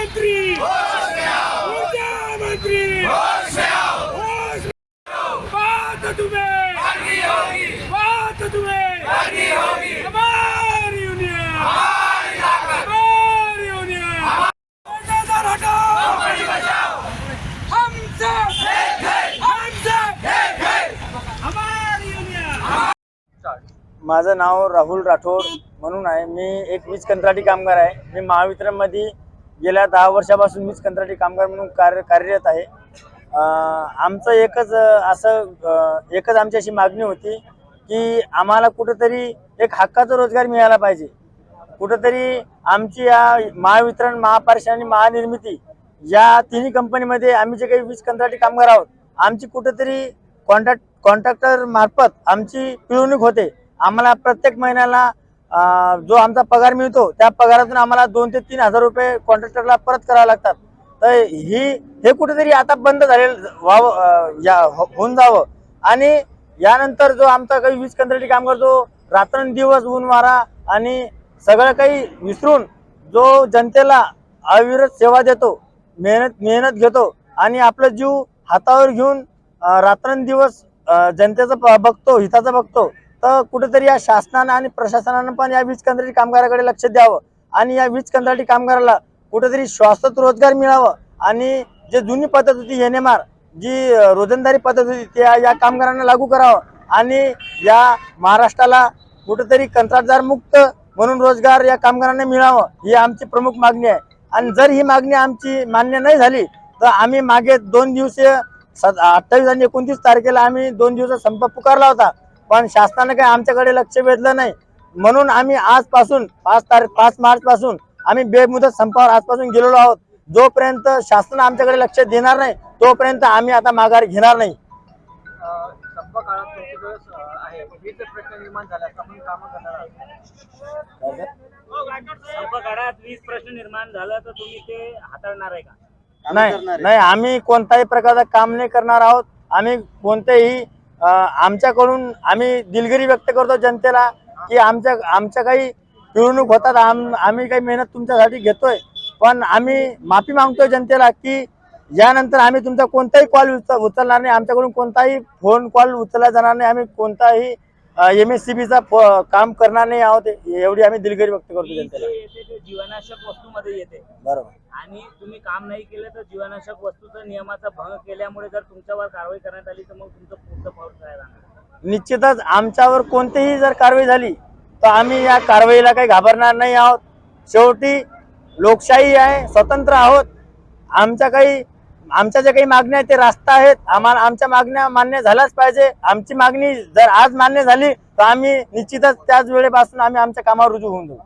मंत्री! होश में बात तुम्हें! बात तुम्हें! हमारी यूनियन हमारी यूनियन हमसे! माझं नाव राहुल राठोड म्हणून आहे. मी एक वीज कंत्राटी कामगार आहे. मी महावितरणमध्ये गेल्या दहा वर्षापासून वीज कंत्राटी कामगार म्हणून कार्य कार्यरत आहे. आमचं एकच असं एकच आमची अशी मागणी होती की आम्हाला कुठंतरी एक हक्काचा रोजगार मिळाला पाहिजे. कुठंतरी आमची या महावितरण महापारेषण आणि महानिर्मिती या तिन्ही कंपनीमध्ये आम्ही जे काही वीज कंत्राटी कामगार आहोत आमची कुठंतरी कॉन्ट्रॅक्ट कॉन्ट्रॅक्टर मार्फत आमची पिळवणूक होते. आम्हाला प्रत्येक महिन्याला जो आमचा पगार मिळतो त्या पगारातून आम्हाला दोन ते तीन हजार रुपये कॉन्ट्रॅक्टरला परत करावे लागतात. तर ही हे कुठेतरी आता बंद झालेलं व्हावं या हो, होऊन जावं. आणि यानंतर जो आमचा काही वीज कंत्राटी कामगार जो रात्रंदिवस ऊन वारा आणि सगळं काही विसरून जो जनतेला अविरत सेवा देतो मेहनत मेहनत घेतो आणि आपला जीव हातावर घेऊन रात्रंदिवस जनतेचं बघतो हिताचं बघतो तर कुठेतरी या शासनानं आणि प्रशासनानं पण या वीज कंत्राटी कामगाराकडे लक्ष द्यावं. आणि या वीज कंत्राटी कामगाराला कुठेतरी श्वासत रोजगार मिळावं. आणि जे जुनी पद्धत होती एन एम आर जी रोजंदारी पद्धत होती त्या या कामगारांना लागू करावं. आणि या महाराष्ट्राला कुठेतरी कंत्राटदार मुक्त म्हणून रोजगार या कामगारांना मिळावं ही आमची प्रमुख मागणी आहे. आणि जर ही मागणी आमची मान्य नाही झाली तर आम्ही मागे दोन दिवसीय अठ्ठावीस आणि एकोणतीस तारखेला आम्ही दोन दिवसाचा संप पुकारला होता. पण शासनाने काही आमच्याकडे लक्ष वेधलं नाही. म्हणून आम्ही आजपासून पाच तारीख पाच मार्च पासून आम्ही बेमुदत संपावर आजपासून गेलेलो आहोत. जोपर्यंत शासन आमच्याकडे लक्ष देणार नाही तोपर्यंत आम्ही आता माघार घेणार नाही. संप काळात तुमचे जो आहे. विविध प्रश्न निर्माण झाल्यास आपण कामं करणार आहोत. संप काळात वीज प्रश्न निर्माण झाला तर तुम्ही ते हाताळणार आहे का? नाही नाही आम्ही कोणताही प्रकारचं काम नाही करणार आहोत. आम्ही कोणतेही आमच्याकडून आम्ही दिलगिरी व्यक्त करतो जनतेला की आमच्या आमच्या काही पिळवणूक होतात आम आम्ही काही मेहनत तुमच्यासाठी घेतोय पण आम्ही माफी मागतोय जनतेला की यानंतर आम्ही तुमचा कोणताही कॉल उचलणार नाही आमच्याकडून कोणताही फोन कॉल उचलला जाणार नाही आम्ही कोणताही एम एस सी बीचा काम करणार नाही आहोत. एवढी आम्ही दिलगिरी व्यक्त करतो जनतेला. जीवनाशक वस्तूमध्ये येते. बरोबर. आणि तुम्ही काम नाही केलं तर जीवनाशक वस्तूचा नियमाचा भंग केल्यामुळे जर तुमच्यावर कारवाई करण्यात आली तर मग तुमचं पुढचं पाऊल काय राहणार? निश्चितच आमच्यावर कोणतीही जर कारवाई झाली तर आम्ही या कारवाईला काही घाबरणार नाही आहोत. शेवटी लोकशाही आहे स्वतंत्र आहोत. आमच्या काही आमच्या ज्या काही मागण्या आहेत ते रास्ता आहेत. आम्हाला आमच्या मागण्या मान्य झाल्याच पाहिजे. आमची मागणी जर आज मान्य झाली तर आम्ही निश्चितच त्याच वेळेपासून आम्ही आमच्या कामावर रुजू होऊन जाऊ.